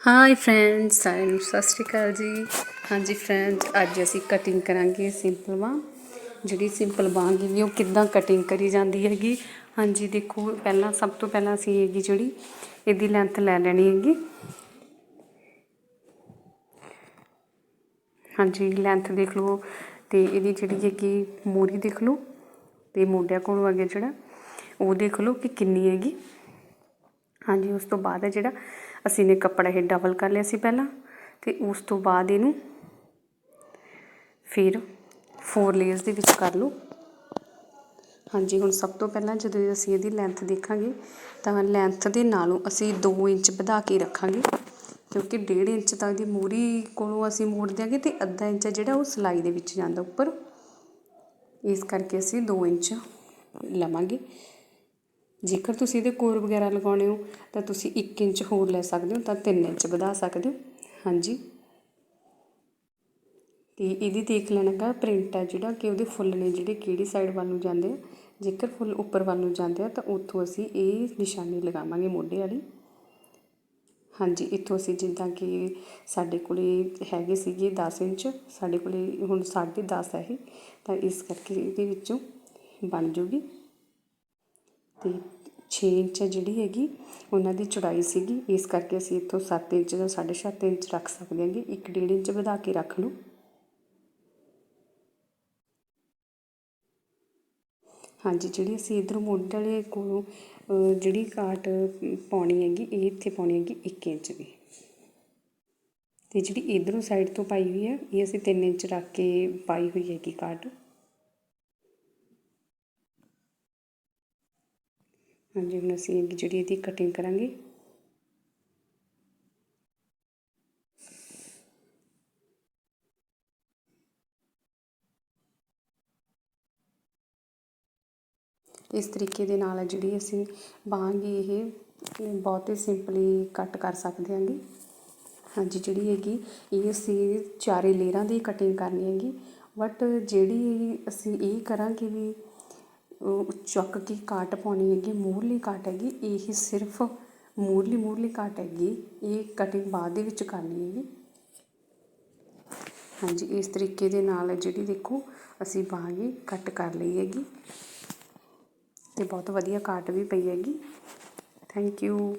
High friends ਸਾਰਿਆਂ ਨੂੰ ਸਤਿ ਸ਼੍ਰੀ ਅਕਾਲ ਜੀ। ਹਾਂਜੀ ਫਰੈਂਡਸ ਅੱਜ ਅਸੀਂ ਕਟਿੰਗ ਕਰਾਂਗੇ ਸਿੰਪਲ ਬਾਂਹ ਜਿਹੜੀ ਸਿੰਪਲ ਬਾਂਹ ਹੈਗੀ ਉਹ ਕਿੱਦਾਂ ਕਟਿੰਗ ਕਰੀ ਜਾਂਦੀ ਹੈਗੀ। ਹਾਂਜੀ ਦੇਖੋ, ਪਹਿਲਾਂ ਸਭ ਤੋਂ ਪਹਿਲਾਂ ਅਸੀਂ ਹੈਗੀ ਜਿਹੜੀ, ਇਹਦੀ ਲੈਂਥ ਲੈ ਲੈਣੀ ਹੈਗੀ। ਹਾਂਜੀ ਲੈਂਥ ਦੇਖ ਲਓ। ਤੇ ਇਹਦੀ ਜਿਹੜੀ ਹੈਗੀ ਮੋਰੀ ਦੇਖ ਲਓ। ਤੇ ਮੋਢਿਆਂ ਕੋਲੋਂ ਅੱਗੇ ਜਿਹੜਾ, ਉਹ ਦੇਖ ਲਓ ਕਿ ਕਿੰਨੀ ਹੈਗੀ। ਹਾਂਜੀ, ਉਸ ਤੋਂ ਬਾਅਦ ਹੈ ਜਿਹੜਾ ਅਸੀਂ ਨੇ ਕੱਪੜਾ ਇਹ ਡਬਲ ਕਰ ਲਿਆ ਸੀ ਪਹਿਲਾਂ ਤੇ ਉਸ ਤੋਂ ਬਾਅਦ ਇਹਨੂੰ ਫਿਰ ਫੋਰ ਲੇਅਰਸ ਦੇ ਵਿੱਚ ਕਰ ਲਓ। ਹਾਂਜੀ, ਹੁਣ ਸਭ ਤੋਂ ਪਹਿਲਾਂ ਜਦੋਂ ਅਸੀਂ ਇਹਦੀ ਲੈਂਥ ਦੇਖਾਂਗੇ, ਤਾਂ ਲੈਂਥ ਦੇ ਨਾਲੋਂ ਅਸੀਂ 2 ਇੰਚ ਵਧਾ ਕੇ ਰੱਖਾਂਗੇ, ਕਿਉਂਕਿ 1.5 ਇੰਚ ਤੱਕ ਦੀ ਮੂਰੀ ਕੋਲੋਂ ਅਸੀਂ ਮੋੜ ਦਿਆਂਗੇ ਤੇ ਅੱਧਾ ਇੰਚ ਜਿਹੜਾ ਉਹ ਸਿਲਾਈ ਦੇ ਵਿੱਚ ਜਾਂਦਾ ਉੱਪਰ। ਇਸ ਕਰਕੇ ਅਸੀਂ 2 ਇੰਚ ਲਵਾਂਗੇ। ਜੇਕਰ ਤੁਸੀਂ ਇਹਦੇ ਕੋਰ ਵਗੈਰਾ ਲਗਾਉਣੇ ਹੋ, ਤਾਂ ਤੁਸੀਂ 1 ਇੰਚ ਹੋਰ ਲੈ ਸਕਦੇ ਹੋ, ਤਾਂ 3 ਇੰਚ ਵਧਾ ਸਕਦੇ ਹੋ। ਹਾਂਜੀ। ਤੇ ਇਹਦੀ ਦੇਖ ਲੈਣਾਗਾ ਪ੍ਰਿੰਟ ਹੈ ਜਿਹੜਾ ਕਿ ਉਹਦੇ ਫੁੱਲ ਨੇ ਜਿਹੜੇ ਕਿਹੜੀ ਸਾਈਡ ਵੱਲ ਨੂੰ ਜਾਂਦੇ ਆ। ਜੇਕਰ ਫੁੱਲ ਉੱਪਰ ਵੱਲ ਨੂੰ ਜਾਂਦੇ ਆ, ਤਾਂ ਉੱਥੋਂ ਅਸੀਂ ਇਹ ਨਿਸ਼ਾਨੀ ਲਗਾਵਾਂਗੇ ਮੋਢੇ ਵਾਲੀ। ਹਾਂਜੀ, ਇੱਥੋਂ ਅਸੀਂ ਜਿੱਦਾਂ ਕਿ ਸਾਡੇ ਕੋਲੇ ਹੈਗੇ ਸੀਗੇ 10 ਇੰਚ, ਸਾਡੇ ਕੋਲੇ ਹੁਣ 10.5 ਹੈ ਇਹ, ਤਾਂ ਇਸ ਕਰਕੇ ਇਹਦੇ ਵਿੱਚੋਂ ਬਣ ਜੂਗੀ। ਤੇ 6 ਇੰਚ ਜਿਹੜੀ ਹੈਗੀ, ਉਹਨਾਂ ਦੀ ਚੌੜਾਈ ਸੀਗੀ। ਇਸ ਕਰਕੇ ਅਸੀਂ ਇੱਥੋਂ ਸੱਤ ਇੰਚ ਜਾਂ ਸਾਢੇ ਸੱਤ ਇੰਚ ਰੱਖ ਸਕਦੇ ਹਾਂਗੇ। 1.5 ਇੰਚ ਵਧਾ ਕੇ ਰੱਖ ਲਓ। ਹਾਂਜੀ, ਜਿਹੜੀ ਅਸੀਂ ਇਧਰ ਮੋਢੇ ਵਾਲੇ ਕੋਲੋਂ ਜਿਹੜੀ ਕਾਟ ਪਾਉਣੀ ਹੈਗੀ, ਇਹ ਇੱਥੇ ਪਾਉਣੀ ਹੈਗੀ 1 ਇੰਚ ਦੀ। ਤੇ ਜਿਹੜੀ ਇਧਰੋਂ ਸਾਈਡ ਤੋਂ ਪਾਈ ਹੋਈ ਹੈ, ਇਹ ਅਸੀਂ 3 ਇੰਚ ਰੱਖ ਕੇ ਪਾਈ ਹੋਈ ਹੈਗੀ ਕਾਟ ਹਾਂਜੀ, ਹੁਣ ਅਸੀਂ ਜਿਹੜੀ ਇਹਦੀ ਕਟਿੰਗ ਕਰਾਂਗੇ। ਇਸ ਤਰੀਕੇ ਦੇ ਨਾਲ ਜਿਹੜੀ ਅਸੀਂ ਬਾਹਾਂਗੇ ਇਹ ਬਹੁਤ ਹੀ ਸਿੰਪਲੀ ਕੱਟ ਕਰ ਸਕਦੇ ਹਾਂਗੇ। ਹਾਂਜੀ, ਜਿਹੜੀ ਹੈਗੀ, ਇਹ ਅਸੀਂ ਚਾਰੇ ਲੇਅਰਾਂ ਦੀ ਕਟਿੰਗ ਕਰਨੀ ਹੈਗੀ। ਬਟ ਜਿਹੜੀ ਅਸੀਂ ਇਹ ਕਰਾਂਗੇ ਵੀ ਚੱਕ ਕੇ ਕਾਟ ਪਾਉਣੀ ਹੈਗੀ, ਮੂਰਲੀ ਕਾਟ ਹੈਗੀ, ਇਹ ਸਿਰਫ ਮੂਰਲੀ ਮੂਰਲੀ ਕਾਟ ਹੈਗੀ, ਇਹ ਕਟਿੰਗ ਬਾਅਦ ਦੇ ਵਿੱਚ ਕਰਨੀ ਹੈਗੀ। ਹਾਂਜੀ, ਇਸ ਤਰੀਕੇ ਦੇ ਨਾਲ ਜਿਹੜੀ ਦੇਖੋ, ਅਸੀਂ ਬਾਂਹ ਕੱਟ ਕਰ ਲਈ ਹੈਗੀ ਤੇ ਬਹੁਤ ਵਧੀਆ ਕਾਟ ਵੀ ਪਈ ਹੈਗੀ। Thank you